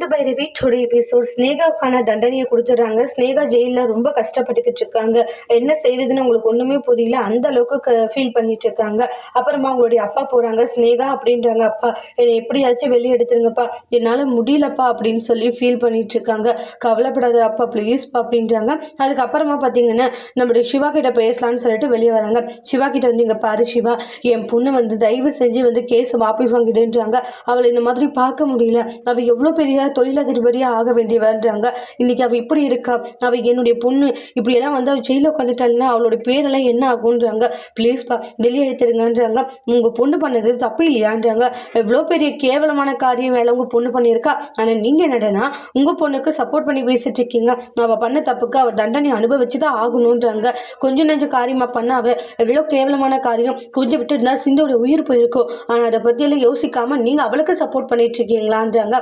இந்த Bhairavi today episode ஸ்னேகாக்கான தண்டனையை கொடுத்துட்றாங்க. ஸ்னேகா ஜெயிலில் ரொம்ப கஷ்டப்பட்டுக்கிட்டு இருக்காங்க. என்ன செய்யுதுன்னு உங்களுக்கு ஒன்றுமே புரியல. அந்த அளவுக்கு ஃபீல் பண்ணிட்டு இருக்காங்க. அப்புறமா அவங்களுடைய அப்பா போகிறாங்க ஸ்னேகா அப்படின்றாங்க. அப்பா என்னை எப்படியாச்சும் வெளியே எடுத்துருங்கப்பா. என்னால் முடியலப்பா அப்படின்னு சொல்லி ஃபீல் பண்ணிட்டு இருக்காங்க. கவலைப்படாத அப்பா ப்ளீஸ்ப்பா அப்படின்றாங்க. அதுக்கப்புறமா பார்த்தீங்கன்னா நம்மளுடைய சிவா கிட்ட பேசலாம்னு சொல்லிட்டு வெளியே வராங்க. சிவா கிட்ட வந்து இங்கே பாரு சிவா என் பொண்ணு வந்து தயவு செஞ்சு வந்து கேஸ் வாபஸ் வாங்கிடுன்றாங்க. அவளை இந்த மாதிரி பார்க்க முடியல. அவள் எவ்வளோ பெரிய தொழிலதிபதியாக ஆக வேண்டியவன்றாங்க. இன்னைக்கு அவள் இப்படி இருக்கா? அவள் என்னுடைய பொண்ணு. இப்படியெல்லாம் வந்து அவள் ஜெயிலில் உட்காந்துட்டாள்னா அவளோட பேரெல்லாம் என்ன ஆகுன்றாங்க ப்ளீஸ்ப்பா வெளியே எடுத்துருங்கன்றாங்க. உங்கள் பொண்ணு பண்ணது தப்பு இல்லையான்றாங்க. எவ்வளோ பெரிய கேவலமான காரியம் வேலை உங்கள் பொண்ணு பண்ணியிருக்கா? ஆனால் நீங்கள் என்னடனா உங்கள் பொண்ணுக்கு சப்போர்ட் பண்ணி பேசிட்டு இருக்கீங்க. அவள் பண்ண தப்புக்கு அவள் தண்டனை அனுபவிச்சு தான் ஆகணுன்றாங்க. கொஞ்சம் நெஞ்ச காரியமாக பண்ண அவள் எவ்வளோ கேவலமான காரியம். கொஞ்சம் விட்டு இருந்தால் சிந்தோட உயிர் போயிருக்கும். ஆனால் அதை பற்றியெல்லாம் யோசிக்காமல் நீங்கள் அவளுக்கு சப்போர்ட் பண்ணிட்டு இருக்கீங்களான்றாங்க.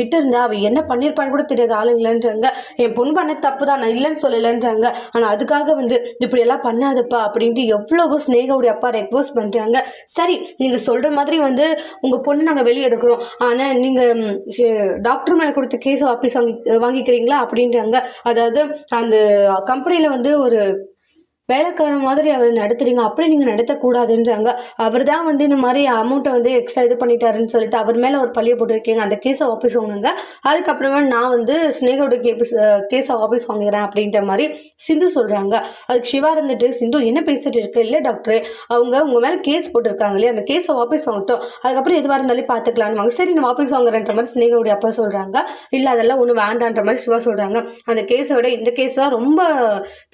விட்டு இருந்தா அவள் என்ன பண்ணியிருப்பான்னு கூட தெரியாது. ஆளுங்களேன்றாங்க என் பொண்ணு பண்ண தப்பு தான் நான் இல்லைன்னு சொல்லலைன்றாங்க. ஆனால் அதுக்காக வந்து இப்படியெல்லாம் பண்ணாதப்பா அப்படின்ட்டு எவ்வளவோ ஸ்னேகாவுடைய அப்பா ரெக்வஸ்ட் பண்ணுறாங்க சரி நீங்கள் சொல்கிற மாதிரி வந்து உங்கள் பொண்ணு நாங்கள் வெளியே எடுக்கிறோம் ஆனால் நீங்கள் டாக்டர் மேலே கொடுத்த கேஸ் வாபஸ் வாங்கி வாங்கிக்கிறீங்களா? அப்படின்றாங்க. அதாவது அந்த கம்பெனியில் வந்து ஒரு வேலைக்காரன் மாதிரி அவர் நடத்துறீங்க. அப்படி நீங்கள் நடத்தக்கூடாதுன்றாங்க. அவர் தான் வந்து இந்த மாதிரி அமௌண்ட்டை வந்து எக்ஸ்ட்ரா இது பண்ணிட்டாருன்னு சொல்லிட்டு அவர் மேலே ஒரு பழிய போட்டிருக்கீங்க. அந்த கேஸை ஆஃபீஸ் வாங்குங்க. அதுக்கப்புறமா நான் வந்து ஸ்னேகோட கேஸ் கேஸை ஆஃபீஸ் வாங்குகிறேன் அப்படின்ற மாதிரி சிந்து சொல்கிறாங்க அதுக்கு சிவா இருந்துட்டு சிந்து என்ன பேசிட்டு இருக்கு? இல்லை டாக்டர் அவங்க உங்கள் மேலே கேஸ் போட்டிருக்காங்க இல்லையா? அந்த கேஸை ஆஃபீஸ் வாங்கட்டும். அதுக்கப்புறம் எதுவாக இருந்தாலும் பார்த்துக்கலான்னு சரி நான் ஆஃபீஸ் வாங்குறேன்ற மாதிரி ஸ்னேகோடைய அப்பா சொல்கிறாங்க இல்லை அதெல்லாம் ஒன்றும் வேண்டான்ற மாதிரி சிவா சொல்கிறாங்க அந்த கேஸை விட இந்த கேஸ் தான் ரொம்ப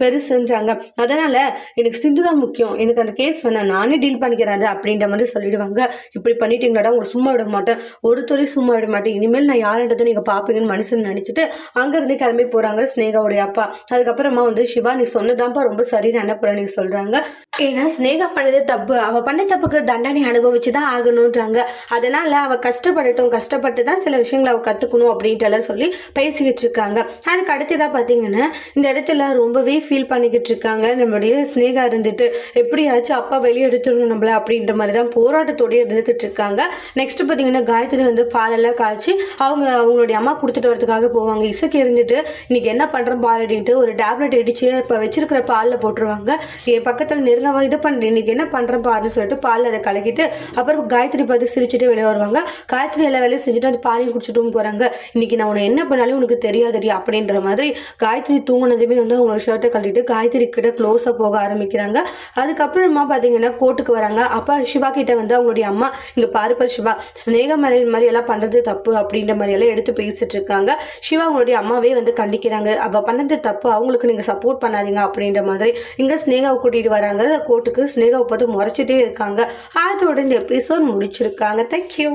பெருசுன்றாங்க. அதனால் அதனால் எனக்கு சிந்து தான் முக்கியம். எனக்கு அந்த கேஸ் வேணாம் நானே டீல் பண்ணிக்கிறேன் அப்படின்ற மாதிரி சொல்லிடுவாங்க. இப்படி பண்ணிட்டீங்களாடா உங்களை சும்மா விட மாட்டேன். ஒருத்தரையும் சும்மா விட மாட்டேன். இனிமேல் நான் யாருன்றதை நீங்கள் பார்ப்பீங்கன்னு மனுஷன் நினச்சிட்டு அங்கேருந்து கிளம்பி போகிறாங்க ஸ்னேகாவுடைய அப்பா. அதுக்கப்புறமா வந்து சிவா நீ சொன்னதான்ப்பா ரொம்ப சரி நினைப்புறேன் நீ சொல்கிறாங்க ஏன்னா ஸ்னேகா பண்ணது தப்பு. அவள் பண்ண தப்புக்கு தண்டனை அனுபவிச்சு தான் ஆகணுன்றாங்க அதனால் அவள் கஷ்டப்படட்டும் கஷ்டப்பட்டு தான் சில விஷயங்களை அவள் கற்றுக்கணும் அப்படின்ட்டு சொல்லி பேசிக்கிட்டு இருக்காங்க. அதுக்கு அடுத்ததாக பார்த்தீங்கன்னா இந்த இடத்துல ரொம்பவே ஃபீல் பண்ணிக்கிட்டு இருக்காங்க நம்ம நம்மளுடைய ஸ்னேகா இருந்துட்டு எப்படியாச்சும் அப்பா வெளியே எடுத்துடணும் நம்மள? அப்படின்ற மாதிரி தான் போராட்டத்தோடய இருந்துக்கிட்டு இருக்காங்க. நெக்ஸ்ட் பார்த்தீங்கன்னா காயத்ரி வந்து பாலெல்லாம் காய்ச்சி அவங்க அவங்களுடைய அம்மா கொடுத்துட்டு வரதுக்காக போவாங்க. இசைக்கு இருந்துட்டு இன்னைக்கு என்ன பண்ணுறோம் பால்? அப்படின்ட்டு ஒரு டேப்லெட் அடிச்சு இப்போ வச்சிருக்கிற பாலில் போட்டுருவாங்க. என் பக்கத்தில் நெருங்கவா இது பண்ணுறேன் இன்னைக்கு என்ன பண்ணுறேன் பாருன்னு சொல்லிட்டு பாலில் அதை கலக்கிட்டு அப்புறம் காயத்ரி பார்த்து சிரிச்சுட்டு வெளியே வருவாங்க. காயத்ரி எல்லா வேலையும் செஞ்சுட்டு அந்த பாலையும் குடிச்சிட்டும் போகிறாங்க இன்னைக்கு நான் உன்னை என்ன பண்ணாலும் உனக்கு தெரியாதடி அப்படின்ற மாதிரி காயத்ரி தூங்கினதுமே வந்து அவங்களோட ஷர்ட்டை கட்டிட்டு காயத்ரி கிட்ட க்ளோஸ் க்ளோஸாக போக ஆரம்பிக்கிறாங்க. அதுக்கப்புறமா பார்த்தீங்கன்னா கோர்ட்டுக்கு வராங்க. அப்போ சிவா கிட்ட வந்து அவங்களுடைய அம்மா இங்கே பாருப்பா சிவா ஸ்னேக மலை மாதிரி எல்லாம் பண்ணுறது தப்பு அப்படின்ற மாதிரி எல்லாம் எடுத்து பேசிட்டு இருக்காங்க. சிவா அவங்களுடைய அம்மாவே வந்து கண்டிக்கிறாங்க. அவள் பண்ணது தப்பு. அவங்களுக்கு நீங்கள் சப்போர்ட் பண்ணாதீங்க அப்படின்ற மாதிரி இங்கே ஸ்னேகாவை கூட்டிகிட்டு வராங்க. கோர்ட்டுக்கு ஸ்னேகாவை பார்த்து முறைச்சிட்டே இருக்காங்க. அதோட இந்த எபிசோட் முடிச்சிருக்காங்க. தேங்க்யூ